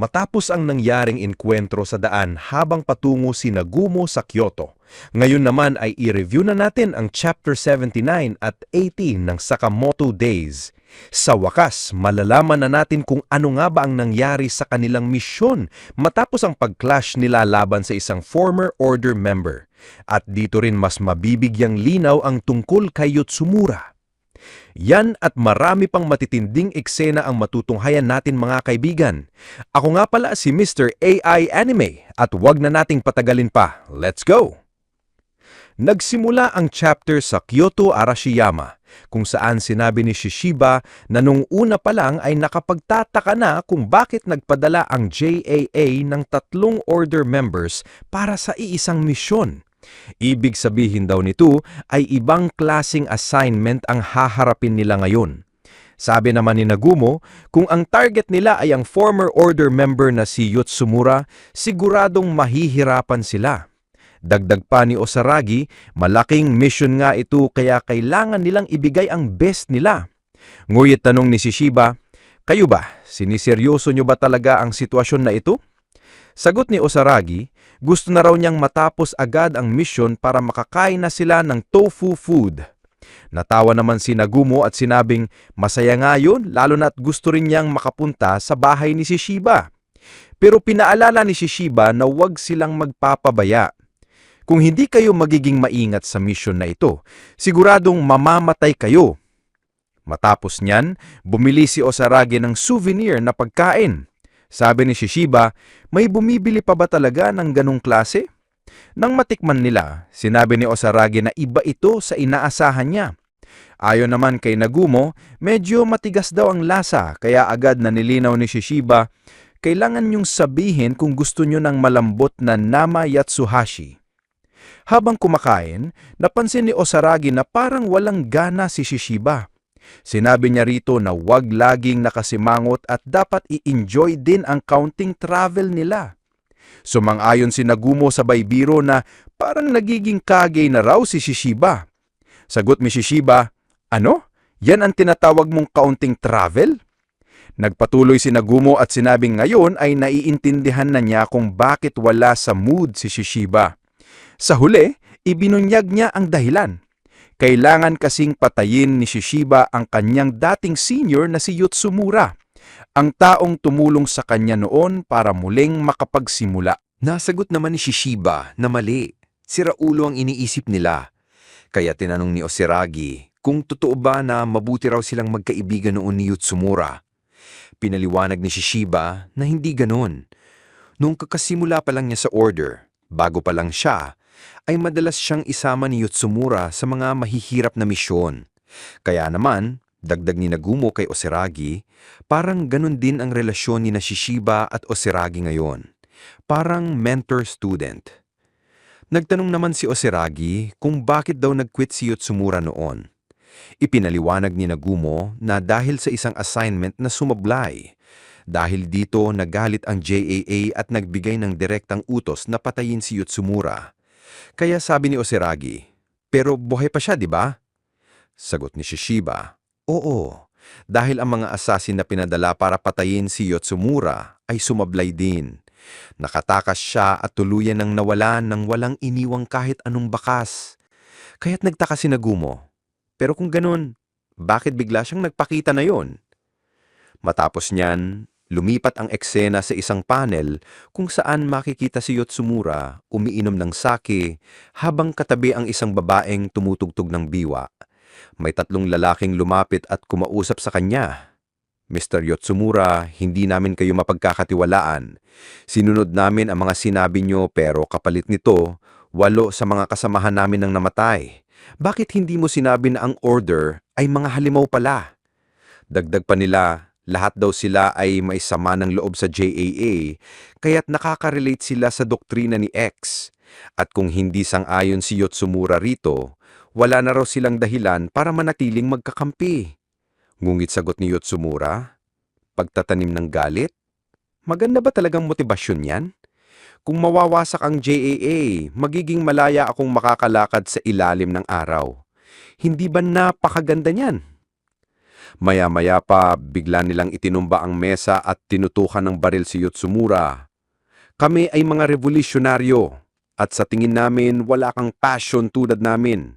Matapos ang nangyaring enkwentro sa daan habang patungo si Nagumo sa Kyoto, ngayon naman ay i-review na natin ang Chapter 79 at 80 ng Sakamoto Days. Sa wakas, malalaman na natin kung ano nga ba ang nangyari sa kanilang misyon matapos ang pag-clash nila laban sa isang former order member. At dito rin mas mabibigyang linaw ang tungkol kay Yotsumura. Yan at marami pang matitinding eksena ang matutunghayan natin mga kaibigan. Ako nga pala si Mr. AI Anime at wag na nating patagalin pa. Let's go! Nagsimula ang chapter sa Kyoto Arashiyama kung saan sinabi ni Shishiba na nung una pa lang ay nakapagtataka na kung bakit nagpadala ang JAA ng tatlong order members para sa iisang misyon. Ibig sabihin daw nito ay ibang klasing assignment ang haharapin nila ngayon. Sabi naman ni Nagumo, kung ang target nila ay ang former order member na si Yotsumura, siguradong mahihirapan sila. Dagdag pa ni Osaragi, malaking mission nga ito kaya kailangan nilang ibigay ang best nila. Ngunit tanong ni Shishiba, kayo ba, siniseryoso nyo ba talaga ang sitwasyon na ito? Sagot ni Osaragi, gusto na raw niyang matapos agad ang mission para makakain na sila ng tofu food. Natawa naman si Nagumo at sinabing masaya nga yun lalo na't gusto rin niyang makapunta sa bahay ni Shishiba. Pero pinaalala ni Shishiba na huwag silang magpapabaya. Kung hindi kayo magiging maingat sa mission na ito, siguradong mamamatay kayo. Matapos niyan, bumili si Osaragi ng souvenir na pagkain. Sabi ni Shishiba, may bumibili pa ba talaga ng ganong klase? Nang matikman nila, sinabi ni Osaragi na iba ito sa inaasahan niya. Ayon naman kay Nagumo, medyo matigas daw ang lasa kaya agad na nilinaw ni Shishiba, kailangan niyong sabihin kung gusto niyo ng malambot na nama yatsuhashi. Habang kumakain, napansin ni Osaragi na parang walang gana si Shishiba. Sinabi niya rito na wag laging nakasimangot at dapat i-enjoy din ang counting travel nila. Sumang-ayon si Nagumo sa baybiro na parang nagiging kagay na raw si Shishiba. Sagot ni Shishiba, Ano? Yan ang tinatawag mong counting travel? Nagpatuloy si Nagumo at sinabing ngayon ay naiintindihan na niya kung bakit wala sa mood si Shishiba. Sa huli, ibinunyag niya ang dahilan. Kailangan kasing patayin ni Shishiba ang kanyang dating senior na si Yotsumura, ang taong tumulong sa kanya noon para muling makapagsimula. Nasagot naman ni Shishiba na mali. Si Raulo ang iniisip nila. Kaya tinanong ni Osiragi kung totoo ba na mabuti raw silang magkaibigan noon ni Yotsumura. Pinaliwanag ni Shishiba na hindi ganon. Noong kakasimula pa lang niya sa order, bago pa lang siya, ay madalas siyang isama ni Yotsumura sa mga mahihirap na misyon. Kaya naman, dagdag ni Nagumo kay Osiragi, parang ganun din ang relasyon ni na Shishiba at Osiragi ngayon. Parang mentor-student. Nagtanong naman si Osiragi kung bakit daw nag-quit si Yotsumura noon. Ipinaliwanag ni Nagumo na dahil sa isang assignment na sumablay. Dahil dito nagalit ang JAA at nagbigay ng direktang utos na patayin si Yotsumura. Kaya sabi ni Osiragi, pero buhay pa siya, di ba? Sagot ni Shishiba, oo. Dahil ang mga assassin na pinadala para patayin si Yotsumura ay sumablay din. Nakatakas siya at tuluyan ng nawalan ng walang iniwang kahit anong bakas. Kaya't nagtaka si Nagumo. Pero kung ganun, bakit bigla siyang nagpakita na yon? Matapos niyan, lumipat ang eksena sa isang panel kung saan makikita si Yotsumura umiinom ng sake habang katabi ang isang babaeng tumutugtog ng biwa. May tatlong lalaking lumapit at kumausap sa kanya. Mr. Yotsumura, hindi namin kayo mapagkakatiwalaan. Sinunod namin ang mga sinabi nyo pero kapalit nito, walo sa mga kasamahan namin ang namatay. Bakit hindi mo sinabi na ang order ay mga halimaw pala? Dagdag pa nila, lahat daw sila ay may sama ng loob sa JAA, kaya't nakaka-relate sila sa doktrina ni X. At kung hindi sang-ayon si Yotsumura rito, wala na raw silang dahilan para manatiling magkakampi. Ngungit sagot ni Yotsumura, pagtatanim ng galit? Maganda ba talagang motibasyon yan? Kung mawawasak ang JAA, magiging malaya akong makakalakad sa ilalim ng araw. Hindi ba napakaganda niyan? Maya-maya pa, bigla nilang itinumba ang mesa at tinutukan ng baril si Yotsumura. Kami ay mga revolusyonaryo at sa tingin namin wala kang passion tulad namin.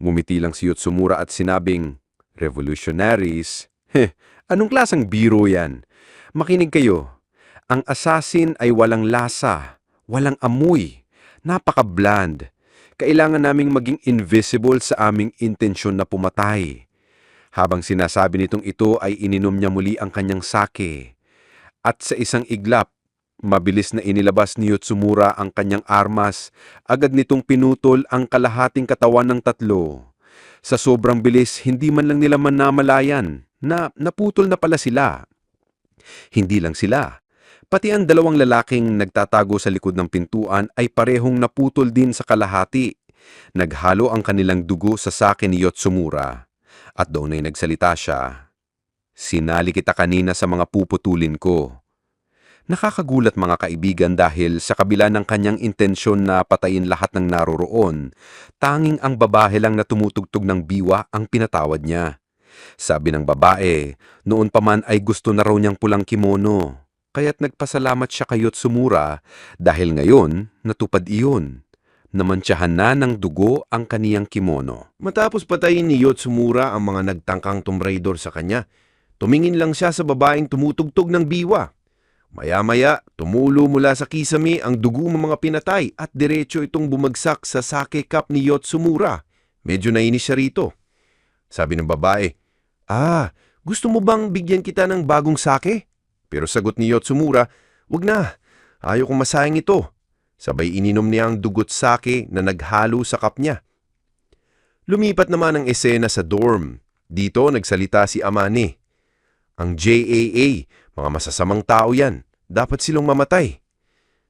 Ngumiti lang si Yotsumura at sinabing, Revolutionaries? Heh, anong klasang biro yan? Makinig kayo. Ang assassin ay walang lasa, walang amoy, napaka-bland. Kailangan naming maging invisible sa aming intensyon na pumatay. Habang sinasabi nitong ito ay ininom niya muli ang kanyang sake. At sa isang iglap, mabilis na inilabas ni Yotsumura ang kanyang armas, agad nitong pinutol ang kalahating katawan ng tatlo. Sa sobrang bilis, hindi man lang nila manamalayan na naputol na pala sila. Hindi lang sila. Pati ang dalawang lalaking nagtatago sa likod ng pintuan ay parehong naputol din sa kalahati. Naghalo ang kanilang dugo sa sake ni Yotsumura. At doon ay nagsalita siya. Sinali kita kanina sa mga puputulin ko. Nakakagulat mga kaibigan dahil sa kabila ng kanyang intensyon na patayin lahat ng naroroon, tanging ang babae lang na tumutugtog ng biwa ang pinatawad niya. Sabi ng babae, noon pa man ay gusto na raw niyang pulang kimono. Kaya't nagpasalamat siya kay Yotsumura dahil ngayon natupad iyon. Namantsahan na ng dugo ang kaniyang kimono. Matapos patayin ni Yotsumura ang mga nagtangkang Tomb Raider sa kanya, tumingin lang siya sa babaeng tumutugtog ng biwa. Maya-maya, tumulo mula sa kisame ang dugo ng mga pinatay at diretso itong bumagsak sa sake cup ni Yotsumura. Medyo nainis siya rito. Sabi ng babae, Ah, gusto mo bang bigyan kita ng bagong sake? Pero sagot ni Yotsumura, Wag na, ayaw kong masayang ito. Sabay ininom niya ang dugot sake na naghalo sa cup niya. Lumipat naman ang esena sa dorm. Dito nagsalita si Amane. Ang JAA, mga masasamang tao yan. Dapat silang mamatay.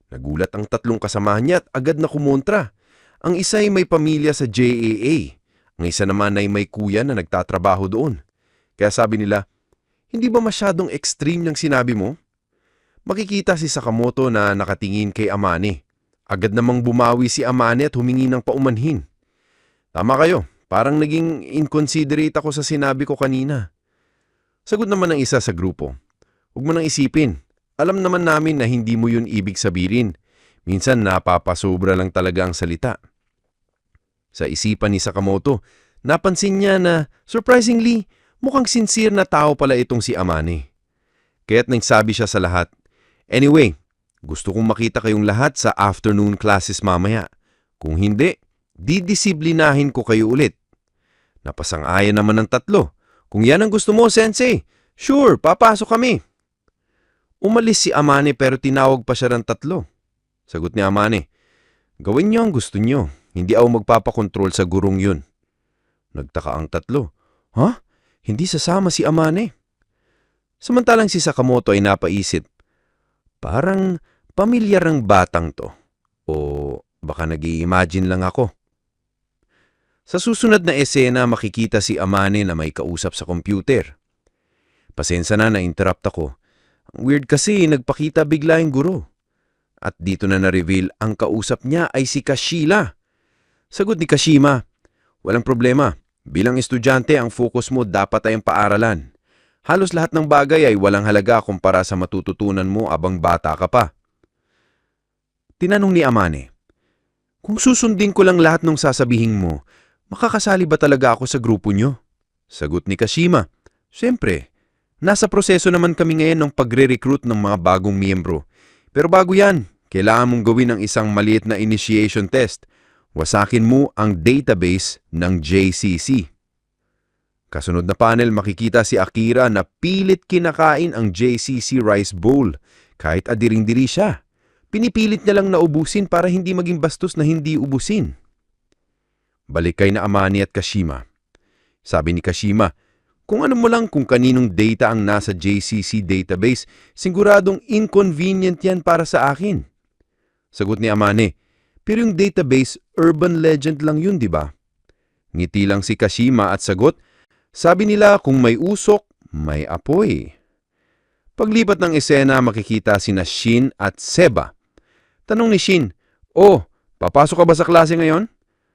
Nagulat ang tatlong kasamahan niya at agad na kumontra. Ang isa ay may pamilya sa JAA. Ang isa naman ay may kuya na nagtatrabaho doon. Kaya sabi nila, hindi ba masyadong extreme yung sinabi mo? Makikita si Sakamoto na nakatingin kay Amane. Agad namang bumawi si Amane at humingi ng paumanhin. Tama kayo, parang naging inconsiderate ako sa sinabi ko kanina. Sagot naman ng isa sa grupo. Huwag mo nang isipin. Alam naman namin na hindi mo yun ibig sabihin. Minsan napapasobra lang talaga ang salita. Sa isipan ni Sakamoto, napansin niya na, surprisingly, mukhang sincere na tao pala itong si Amane. Kaya't nagsabi siya sa lahat, Anyway, gusto kong makita kayong lahat sa afternoon classes mamaya. Kung hindi, didisiplinahin ko kayo ulit. Napasang-ayan naman ng tatlo. Kung yan ang gusto mo, sensei, sure, papasok kami. Umalis si Amane pero tinawag pa siya ng tatlo. Sagot ni Amane, Gawin niyo ang gusto niyo. Hindi ako magpapakontrol sa gurong yun. Nagtaka ang tatlo. Ha? Hindi sasama si Amane. Samantalang si Sakamoto ay napaisip, parang pamilyar ng batang to. O baka nag imagine lang ako. Sa susunod na esena makikita si Amane na may kausap sa computer. Pasensya na na-interrupt ako. Ang weird kasi nagpakita bigla yung guro. At dito na na-reveal ang kausap niya ay si Kashila. Sagot ni Kashima, walang problema. Bilang estudyante, ang focus mo dapat ay ang paaralan. Halos lahat ng bagay ay walang halaga kumpara sa matututunan mo abang bata ka pa. Tinanong ni Amane, Kung susundin ko lang lahat ng sasabihin mo, makakasali ba talaga ako sa grupo nyo? Sagot ni Kashima, Siyempre, nasa proseso naman kami ngayon ng pagre-recruit ng mga bagong miyembro. Pero bago yan, kailangan mong gawin ang isang maliit na initiation test. Wasakin mo ang database ng JCC. Kasunod na panel makikita si Akira na pilit kinakain ang JCC rice bowl kahit adiring-diri siya. Pinipilit niya lang na ubusin para hindi maging bastos na hindi ubusin. Balik kay na Amani at Kashima. Sabi ni Kashima, kung ano mo lang kung kaninong data ang nasa JCC database, siguradong inconvenient yan para sa akin. Sagot ni Amane, pero yung database, urban legend lang yun, di ba? Ngiti lang si Kashima at sagot, sabi nila kung may usok, may apoy. Paglipat ng esena, makikita sina Shin at Seba. Tanong ni Shin, Oh, papasok ka ba sa klase ngayon?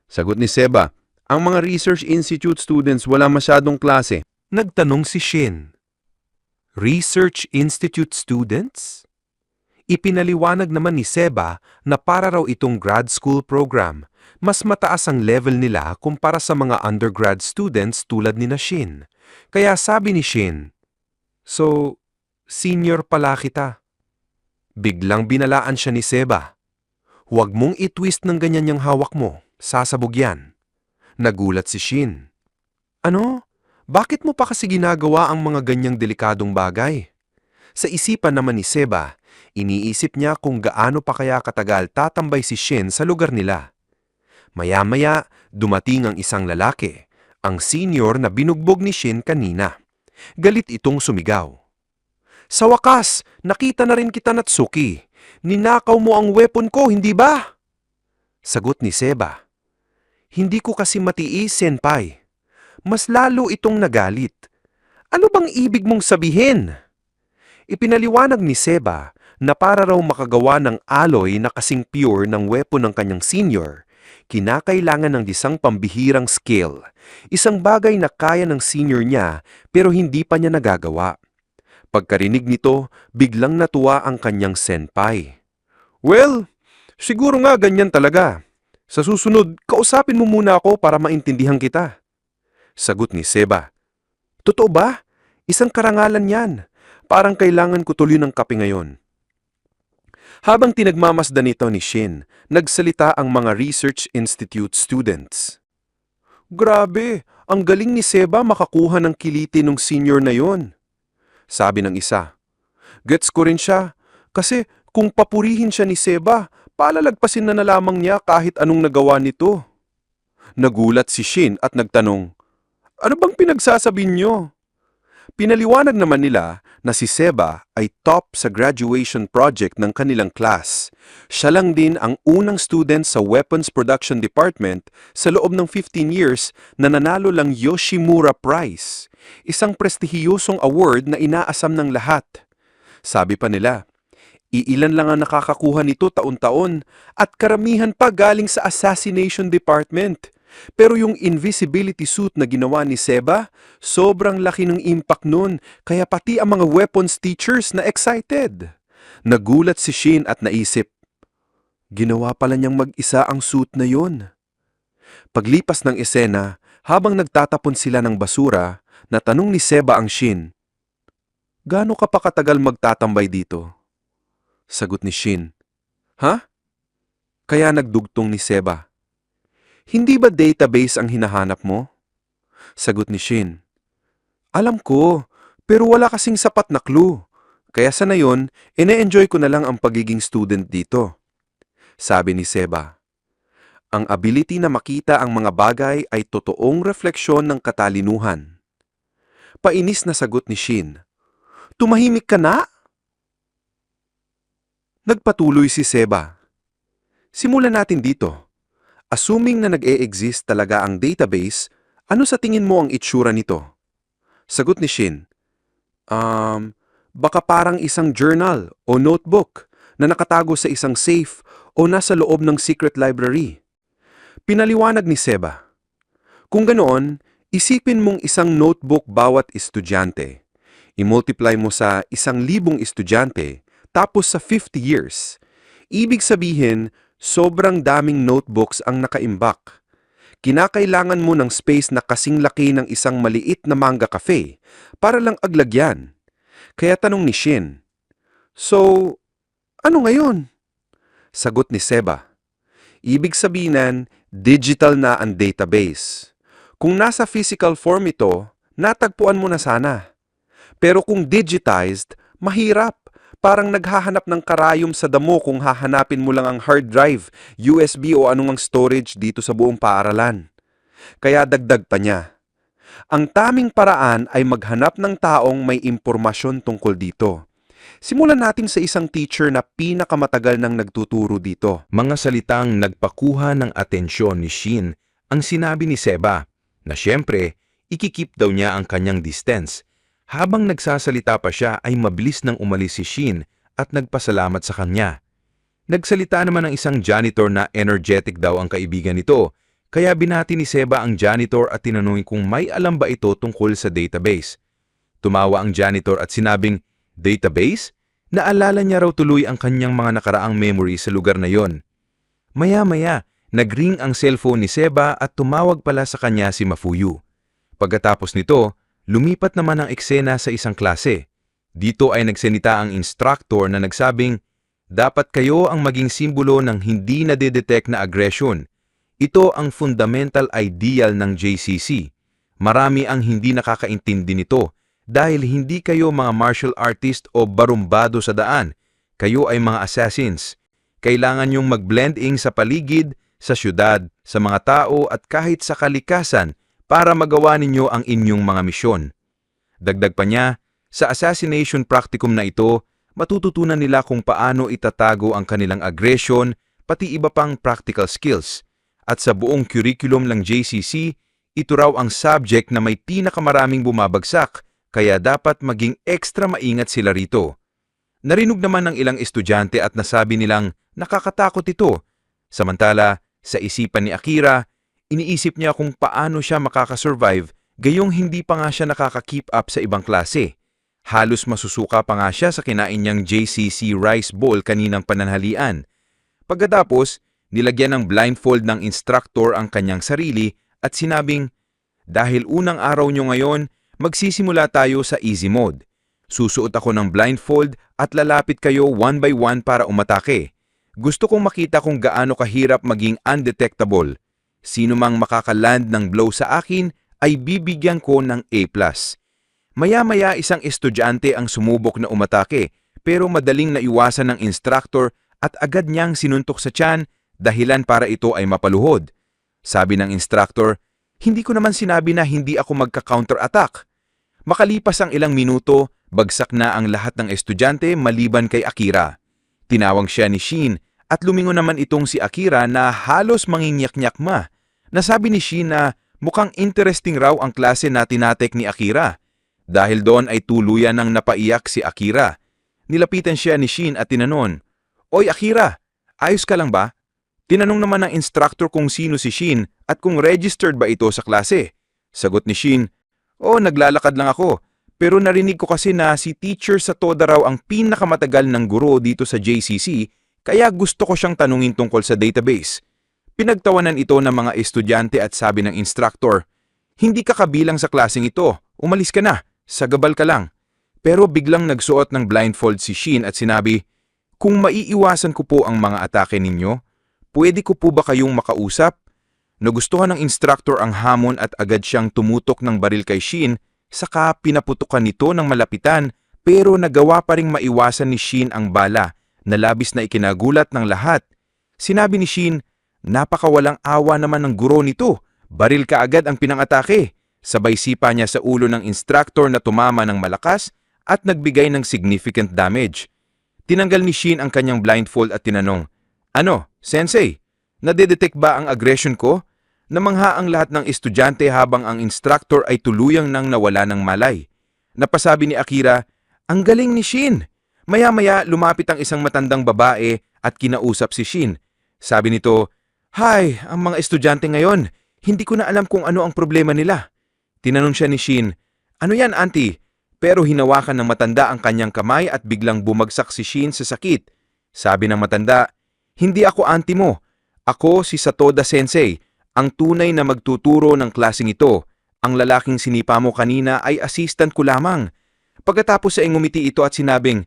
Sagot ni Seba, ang mga research institute students wala masyadong klase. Nagtanong si Shin. Research Institute students? Ipinaliwanag naman ni Seba na para raw itong grad school program, mas mataas ang level nila kumpara sa mga undergrad students tulad ni Shin. Kaya sabi ni Shin, So, senior pala kita. Biglang binalaan siya ni Seba. Huwag mong itwist ng ganyan yung hawak mo, sasabog yan. Nagulat si Shin. Ano? Bakit mo pa kasi ginagawa ang mga ganyang delikadong bagay? Sa isipan naman ni Seba, iniisip niya kung gaano pa kaya katagal tatambay si Shin sa lugar nila. Maya-maya, dumating ang isang lalaki, ang senior na binugbog ni Shin kanina. Galit itong sumigaw. Sa wakas, nakita na rin kita Natsuki. Ninakaw mo ang weapon ko, hindi ba? Sagot ni Seba. Hindi ko kasi matiis, senpai. Mas lalo itong nagalit. Ano bang ibig mong sabihin? Ipinaliwanag ni Seba na para raw makagawa ng alloy na kasing pure ng weapon ng kanyang senior, kinakailangan ng isang pambihirang skill, isang bagay na kaya ng senior niya pero hindi pa niya nagagawa. Pagkarinig nito, biglang natuwa ang kanyang senpai. Well, siguro nga ganyan talaga. Sa susunod, kausapin mo muna ako para maintindihan kita. Sagot ni Seba. Totoo ba? Isang karangalan yan. Parang kailangan ko tuloy ng kape ngayon. Habang tinagmamasdan nito ni Shin, nagsalita ang mga Research Institute students. Grabe, ang galing ni Seba makakuha ng kiliti ng senior na yon. Sabi ng isa. Gets ko rin siya, kasi kung papurihin siya ni Seba, palalagpasin na na lamang niya kahit anong nagawa nito. Nagulat si Shin at nagtanong, Ano bang pinagsasabi niyo? Pinaliwanag naman nila na si Seba ay top sa graduation project ng kanilang class. Siya lang din ang unang student sa Weapons Production Department sa loob ng 15 years na nanalo lang Yoshimura Prize, isang prestihiyosong award na inaasam ng lahat. Sabi pa nila, iilan lang ang nakakakuha nito taon-taon at karamihan pa galing sa Assassination Department. Pero yung invisibility suit na ginawa ni Seba, sobrang laki ng impact nun, kaya pati ang mga weapons teachers na excited. Nagulat si Shin at naisip, ginawa pala niyang mag-isa ang suit na yun. Paglipas ng esena, habang nagtatapon sila ng basura, natanong ni Seba ang Shin, Gaano ka pa katagal magtatambay dito? Sagot ni Shin, Ha? Kaya nagdugtong ni Seba. Hindi ba database ang hinahanap mo? Sagot ni Shin. Alam ko, pero wala kasing sapat na clue. Kaya sa nayon, ine-enjoy ko na lang ang pagiging student dito. Sabi ni Seba. Ang ability na makita ang mga bagay ay totoong refleksyon ng katalinuhan. Painis na sagot ni Shin. Tumahimik ka na? Nagpatuloy si Seba. Simulan natin dito. Assuming na nag-e-exist talaga ang database, ano sa tingin mo ang itsura nito? Sagot ni Shin, Um, baka parang isang journal o notebook na nakatago sa isang safe o nasa loob ng secret library. Pinaliwanag ni Seba. Kung ganoon, isipin mong isang notebook bawat estudyante. I-multiply mo sa isang libong estudyante, tapos sa 50 years. Ibig sabihin, sobrang daming notebooks ang nakaimbak. Kinakailangan mo ng space na kasing laki ng isang maliit na manga cafe para lang aglagyan. Kaya tanong ni Shin, So, ano ngayon? Sagot ni Seba, Ibig sabihin, digital na ang database. Kung nasa physical form ito, natagpuan mo na sana. Pero kung digitized, mahirap. Parang naghahanap ng karayom sa damo kung hahanapin mo lang ang hard drive, USB o anumang storage dito sa buong paaralan. Kaya dagdag pa niya. Ang taming paraan ay maghanap ng taong may impormasyon tungkol dito. Simulan natin sa isang teacher na pinakamatagal nang nagtuturo dito. Mga salitang nagpakuha ng atensyon ni Shin ang sinabi ni Seba na siyempre, ikikip daw niya ang kanyang distance. Habang nagsasalita pa siya ay mabilis nang umalis si Shin at nagpasalamat sa kanya. Nagsalita naman ang isang janitor na energetic daw ang kaibigan nito, Kaya binati ni Seba ang janitor at tinanong kung may alam ba ito tungkol sa database. Tumawa ang janitor at sinabing, Database? Naalala niya raw tuloy ang kanyang mga nakaraang memory sa lugar na yon. Maya-maya, nagring ang cellphone ni Seba at tumawag pala sa kanya si Mafuyu. Pagkatapos nito, lumipat naman ang eksena sa isang klase. Dito ay nagsenita ang instructor na nagsabing, dapat kayo ang maging simbolo ng hindi nadedetect na aggression. Ito ang fundamental ideal ng JCC. Marami ang hindi nakakaintindi nito dahil hindi kayo mga martial artist o barumbado sa daan. Kayo ay mga assassins. Kailangan nyong mag-blend in sa paligid, sa syudad, sa mga tao at kahit sa kalikasan para magawa ninyo ang inyong mga misyon. Dagdag pa niya, sa assassination practicum na ito, matututunan nila kung paano itatago ang kanilang aggression, pati iba pang practical skills. At sa buong curriculum ng JCC, ito raw ang subject na may pinakamaraming bumabagsak, kaya dapat maging extra maingat sila rito. Narinig naman ng ilang estudyante at nasabi nilang nakakatakot ito. Samantala, sa isipan ni Akira, iniisip niya kung paano siya makakasurvive gayong hindi pa nga siya nakaka-keep up sa ibang klase. Halos masusuka pa nga siya sa kinain niyang JCC rice bowl kaninang pananhalian. Pagkatapos, nilagyan ng blindfold ng instructor ang kanyang sarili at sinabing, Dahil unang araw niyo ngayon, magsisimula tayo sa easy mode. Susuot ako ng blindfold at lalapit kayo one by one para umatake. Gusto kong makita kung gaano kahirap maging undetectable. Sino mang makakaland ng blow sa akin ay bibigyan ko ng A+. Maya-maya isang estudyante ang sumubok na umatake pero madaling naiwasan ng instructor at agad niyang sinuntok sa tiyan dahilan para ito ay mapaluhod. Sabi ng instructor, hindi ko naman sinabi na hindi ako magka-counter-attack. Makalipas ang ilang minuto, bagsak na ang lahat ng estudyante maliban kay Akira. Tinawang siya ni Shin at lumingon naman itong si Akira na halos manginyak-nyak ma. Nasabi ni Shin na mukhang interesting raw ang klase na tinatek ni Akira. Dahil doon ay tuluyan ng napaiyak si Akira. Nilapitan siya ni Shin at tinanon, Oy Akira, ayos ka lang ba? Tinanong naman ng instructor kung sino si Shin at kung registered ba ito sa klase. Sagot ni Shin, Oh, naglalakad lang ako. Pero narinig ko kasi na si teacher sa Toda raw ang pinakamatagal ng guro dito sa JCC, kaya gusto ko siyang tanungin tungkol sa database. Pinagtawanan ito ng mga estudyante at sabi ng instructor, Hindi ka kabilang sa klaseng ito, umalis ka na, sagabal ka lang. Pero biglang nagsuot ng blindfold si Shin at sinabi, Kung maiiwasan ko po ang mga atake ninyo, pwede ko po ba kayong makausap? Nagustuhan ng instructor ang hamon at agad siyang tumutok ng baril kay Shin, saka pinaputukan nito ng malapitan pero nagawa pa ring maiwasan ni Shin ang bala na labis na ikinagulat ng lahat. Sinabi ni Shin, napakawalang awa naman ng guro nito, baril ka agad ang pinangatake. Sabay sipa niya sa ulo ng instructor na tumama ng malakas at nagbigay ng significant damage. Tinanggal ni Shin ang kanyang blindfold at tinanong, Ano, sensei, nadedetect ba ang aggression ko? Namangha ang lahat ng estudyante habang ang instructor ay tuluyang nang nawala ng malay. Napasabi ni Akira, ang galing ni Shin. Maya-maya lumapit ang isang matandang babae at kinausap si Shin. Sabi nito, Hay, ang mga estudyante ngayon, hindi ko na alam kung ano ang problema nila. Tinanong siya ni Shin, Ano yan, auntie? Pero hinawakan ng matanda ang kanyang kamay at biglang bumagsak si Shin sa sakit. Sabi ng matanda, Hindi ako auntie mo. Ako si Satoda Sensei, ang tunay na magtuturo ng klaseng ito. Ang lalaking sinipa mo kanina ay assistant ko lamang. Pagkatapos ay ngumiti ito at sinabing,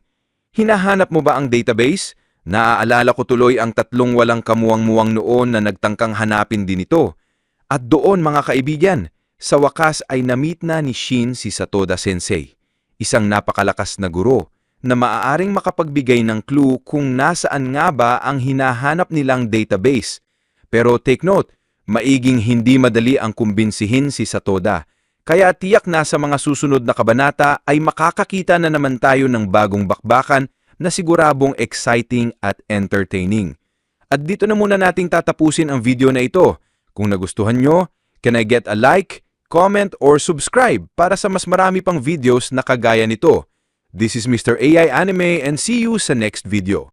Hinahanap mo ba ang database? Naaalala ko tuloy ang tatlong walang kamuwang-muwang noon na nagtangkang hanapin din ito. At doon mga kaibigan, sa wakas ay namit na ni Shin si Satoda Sensei, isang napakalakas na guro na maaaring makapagbigay ng clue kung nasaan nga ba ang hinahanap nilang database. Pero take note, maiging hindi madali ang kumbinsihin si Satoda. Kaya tiyak na sa mga susunod na kabanata ay makakakita na naman tayo ng bagong bakbakan na sigurabong exciting at entertaining. At dito na muna nating tatapusin ang video na ito. Kung nagustuhan nyo, can I get a like, comment, or subscribe para sa mas marami pang videos na kagaya nito. This is Mr. AI Anime and see you sa next video.